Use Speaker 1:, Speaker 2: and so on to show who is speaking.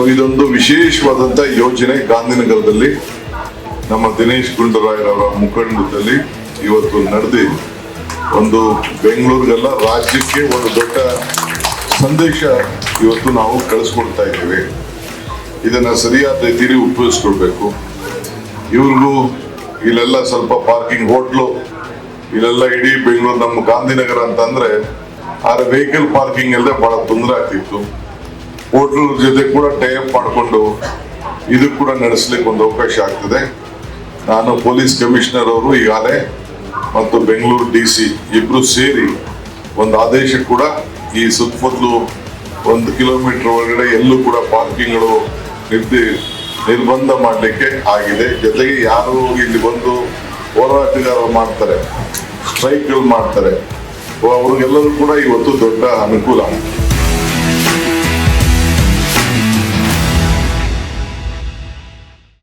Speaker 1: ಇದೊಂದು ವಿಶೇಷವಾದಂತ ಯೋಜನೆ ಗಾಂಧಿನಗರದಲ್ಲಿ. ನಮ್ಮ ದಿನೇಶ್ ಗುಂಡೂರಾಯರವರ ಮುಖಂಡದಲ್ಲಿ ಇವತ್ತು ನಡೆದಿ ಒಂದು ಬೆಂಗಳೂರಿಗೆಲ್ಲ, ರಾಜ್ಯಕ್ಕೆ ಒಂದು ದೊಡ್ಡ ಸಂದೇಶ ಇವತ್ತು ನಾವು ಕಳಿಸ್ಕೊಡ್ತಾ ಇದ್ದೇವೆ. ಇದನ್ನ ಸರಿಯಾದ ರೀತಿಯಲ್ಲಿ ಉಪಯೋಗಿಸ್ಕೊಳ್ಬೇಕು ಇವ್ರಿಗೂ ಇಲ್ಲೆಲ್ಲ ಸ್ವಲ್ಪ ಪಾರ್ಕಿಂಗ್ ಹೋಟ್ಲು, ಇಲ್ಲೆಲ್ಲ ಇಡೀ ಬೆಂಗಳೂರು ನಮ್ಮ ಗಾಂಧಿನಗರ ಅಂತಂದ್ರೆ, ಆದ್ರೆ ವೆಹಿಕಲ್ ಪಾರ್ಕಿಂಗ್ ಅಲ್ಲದೆ ಬಹಳ ತೊಂದರೆ ಆಗ್ತಿತ್ತು. ಹೋಟ್ಲ್ ಜೊತೆ ಕೂಡ ಟೈಅಪ್ ಮಾಡಿಕೊಂಡು ಇದು ಕೂಡ ನಡೆಸಲಿಕ್ಕೆ ಒಂದು ಅವಕಾಶ ಆಗ್ತದೆ. ನಾನು ಪೊಲೀಸ್ ಕಮಿಷನರ್ ಅವರು ಈಗಾಗಲೇ ಮತ್ತು ಬೆಂಗಳೂರು ಡಿ ಸಿ ಇಬ್ರು ಸೇರಿ ಒಂದು ಆದೇಶ ಕೂಡ ಈ ಸುತ್ತಮುತ್ತಲು ಒಂದು ಕಿಲೋಮೀಟರ್ ಒಳಗಡೆ ಎಲ್ಲೂ ಕೂಡ ಪಾರ್ಕಿಂಗ್ಗಳು ನಿರ್ದಿ, ನಿರ್ಬಂಧ ಮಾಡಲಿಕ್ಕೆ ಆಗಿದೆ. ಜೊತೆಗೆ ಯಾರು ಇಲ್ಲಿ ಬಂದು ಹೋರಾಟಗಾರರು ಮಾಡ್ತಾರೆ, ಸ್ಟ್ರೈಕ್ಗಳು ಮಾಡ್ತಾರೆ, ಅವ್ರಿಗೆಲ್ಲರೂ ಕೂಡ ಇವತ್ತು ದೊಡ್ಡ ಅನುಕೂಲ.